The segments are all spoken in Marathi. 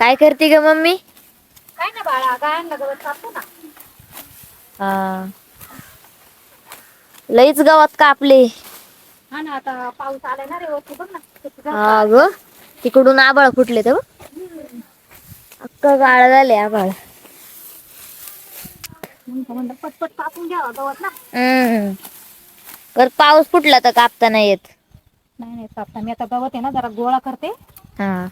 काय करते ग मम्मी? काय ना बाळा गायांना गवत कापतो ना. हा. लईच गावात कापले. हा ना आता पाऊस आलाय ना रे वरती बघ ना किती हा ग तिकडून आबाळ फुटले तर अक्क काळ झाले आबाळ म्हणून म्हणलं पटपट कापून घ्यावा गवत ना. हम्म. बर पाऊस फुटला तर कापता नाही येत. नाही नाही कापता. मी आता गवत आहे ना जरा गोळा करते. हा.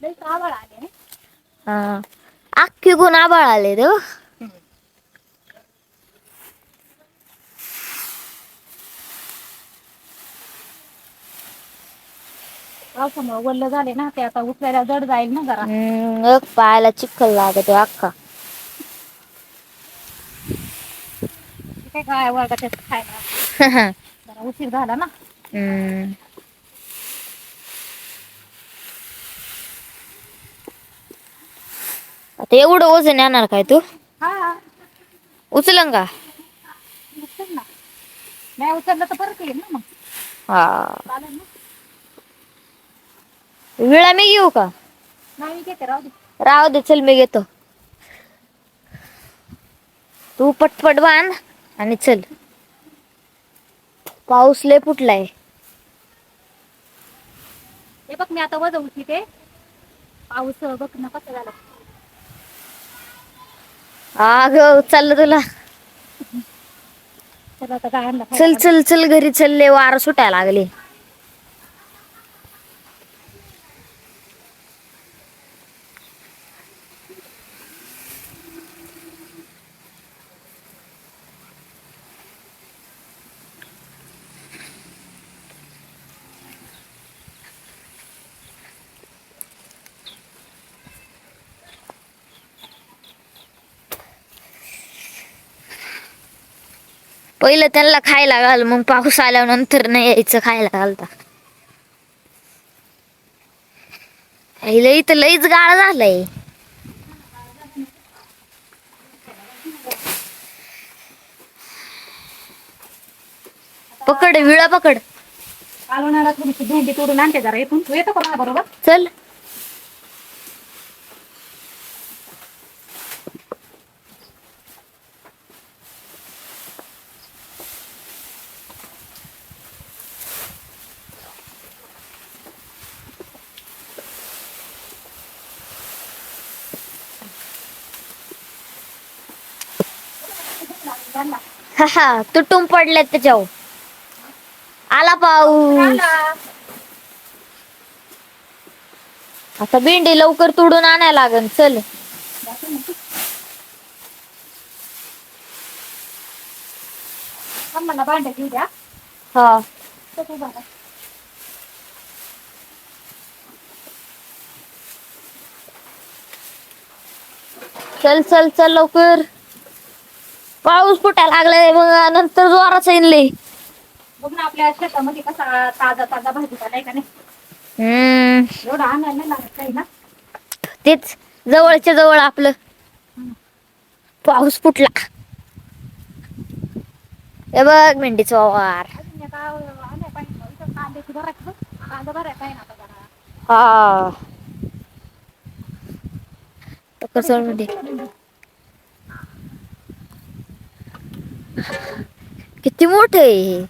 लई आभाळ आले हा. अख्खी गुण आबाळ आले रे पावसामुळे वल्ल झाले ना ते आता उचलायला जड जाईल ना जरा. हम्म ग पायाला चिखल लागत अख्खा. ते काय काय वर्गात खायला. जरा उशीर झाला ना. हम्म. आता एवढं वजन येणार काय तू? हा. उचलं का? उचल ना. नाही उचललं तर परत येईल ना मग. हा. चालेल ना. विळा मी घेऊ का? नाही घेते राहू दे. राहू दे चल मी घेतो. तू पटपट बांध आणि चल. पाऊस लय फुटलाय. हे बघ मी आता वज उठते पाऊस बघ ना कसं झालं. हा ग चाललं तुला. चल चल चल घरी चलले वार सुटायला लागले. पहिलं त्यांना खायला घाल मग पाऊस आल्यानंतर नाही यायचं खायला घालता. लई तर लईच गाळ झालंय. पकड विळा पकड. कालवणाला थोडीशी भेंडी तोडून आणते जरा इथून. तू येतो का बरोबर? चल. हा हा. तुटून पडले त्याच्यावर. आला पाऊस. आता भेंडी लवकर तुडून आणायला लागन. चल. मला भांड्या घेऊ द्या. हा. चल चल चल लवकर. पाऊस फुटायला लागलाय मग नंतर जोराचा येईल बघ ना आपल्या शेतामध्ये कसा ताजा ताजा भाजीपाला आहे का नाही? हम्म. एवढा आणायला नाही लागत काही ना? तेच जवळच्या जवळ आपलं. पाऊस फुटला. हे बघ मेंढीचा वार अजून एका आणाय पाहिजे इथं कांद्याची भरायची कांदा भरायचा आहे ना आता जरा. हा. मेंढी किती मोठ आहे हे.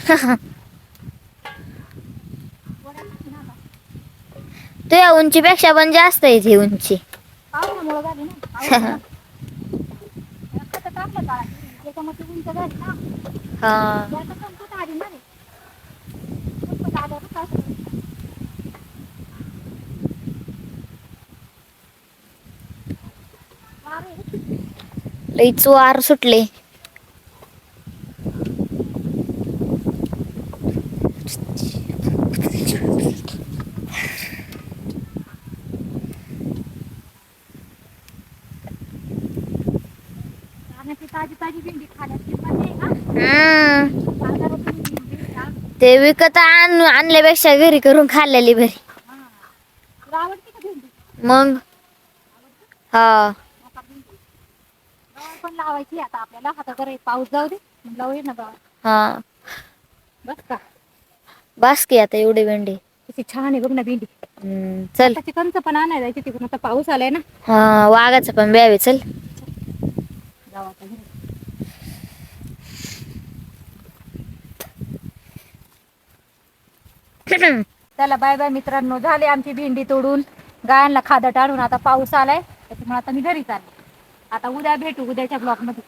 आता. तुझ्या उंचीपेक्षा पण जास्त आहे ही उंची पावसामुळं झाली ना पावसामुळं. खतं टाकलं का त्याच्यामध्ये ती उंच झाली ना हा याचं पण कुठं आली ना रे कुठं आल्यावर काय करायचं? वारं आहे. लईच वार सुटले रानातली ताजी ताजी भेंडी खाण्याची मजा आहे ना हम्म बाजारातून भेंडी खा. ते विकत आण आणल्यापेक्षा घरी करून खाल्लेली बरी. मग? हा. पण लावायची आता आपल्याला आता बरं पाऊस जाऊ दे. मग लावूया ना गवार हा. बस का? बास की आता एवढे भेंडे. किती छान आहे बघ ना भेंडी. हम्म, चल. आता चिकनचं पण आणायला जायची तिकडून. आता पाऊस आलाय ना. हा वाघाचं पण ब्यावे चल. जाऊ आता घरी. चला बाय बाय मित्रांनो. झाली आमची भेंडी तोडून. गायांना खादट आणून आता पाऊस आलाय. त्याच्यामुळे आता मी घरी चालले आता उद्या भेटू उद्याच्या ब्लॉकमध्ये